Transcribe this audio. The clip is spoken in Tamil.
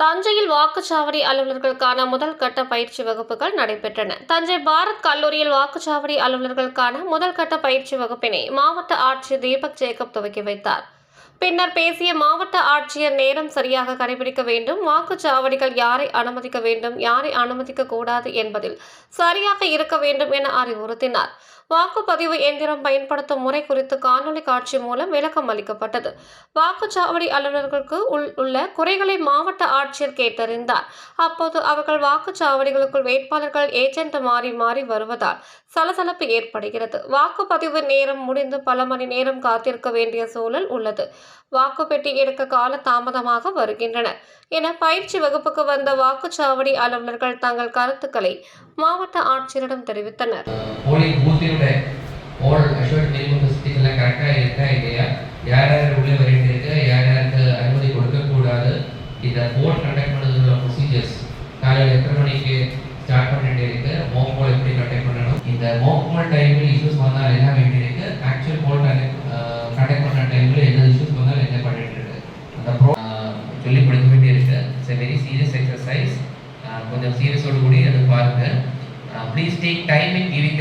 தஞ்சையில் வாக்குச்சாவடி அலுவலர்களுக்கான முதல் கட்ட பயிற்சி வகுப்புகள் நடைபெற்றன. தஞ்சை பாரத் கல்லூரியில் வாக்குச்சாவடி அலுவலர்களுக்கான முதல் கட்ட பயிற்சி வகுப்பினை மாவட்ட ஆட்சியர் தீபக் ஜேக்கப் துவக்கி வைத்தார். பின்னர் பேசிய மாவட்ட ஆட்சியர் நேரம் சரியாக கடைபிடிக்க வேண்டும் வாக்குச்சாவடிகள் யாரை அனுமதிக்க வேண்டும் யாரை அனுமதிக்க கூடாது என்பதில் சரியாக இருக்க வேண்டும் என அறிவுறுத்தினார். வாக்குப்பதிவு எந்திரம் பயன்படுத்தும் முறை குறித்து காணொலி காட்சி மூலம் விளக்கம் அளிக்கப்பட்டது. வாக்குச்சாவடி அலுவலர்களுக்கு உள் உள்ள குறைகளை மாவட்ட ஆட்சியர் கேட்டறிந்தார். அப்போது அவர்கள் வாக்குச்சாவடிகளுக்குள் வேட்பாளர்கள் ஏஜென்ட் மாறி மாறி வருவதால் சலசலப்பு ஏற்படுகிறது. வாக்குப்பதிவு நேரம் முடிந்து பல மணி நேரம் காத்திருக்க வேண்டிய சூழல் உள்ளது. வாக்குப்பெட்டி எடுக்க கால தாமதமாக வருகின்றனர். என பயிற்சி வகுப்புக்கு வந்த வாக்குச்சாவடி அலுவலர்கள் தங்கள் கருத்துக்களை மாவட்ட ஆட்சியரிடம் தெரிவித்தனர். போலிங் பூத்தினுடைய ஆல் அஷூர்ட் மினிமம் ஃபெசிலிட்டிஸ் எல்லாம் கரெக்டாக இருக்கா இல்லையா? யார் யார் உள்ளே வேண்டியிருக்கு யார் யாருக்கு அனுமதி கொடுக்கக்கூடாது? இந்த போல் கண்டக்ட் பண்ணுறதுக்குள்ள ப்ரொசீஜர்ஸ் காலையில் எத்தனை மணிக்கு ஸ்டார்ட் பண்ணிட்டு இருக்கு? மோக் போல் எப்படி கண்டக்ட் பண்ணணும்? இந்த மோக் போல் டைமில் இஷ்யூஸ் வந்தால் என்ன வேண்டி இருக்கு? ஆக்சுவல் போல் கண்டக்ட் பண்ண டைமில் என்ன இஷ்யூஸ் வந்தால் என்ன பண்ணிட்டு இருக்கு? அந்த ப்ரோ சொல்லி கொடுக்க வேண்டியிருக்கு it's a very serious exercise கொஞ்சம் சீரியஸோடு கூடி அதை பாருங்கள் please take time in giving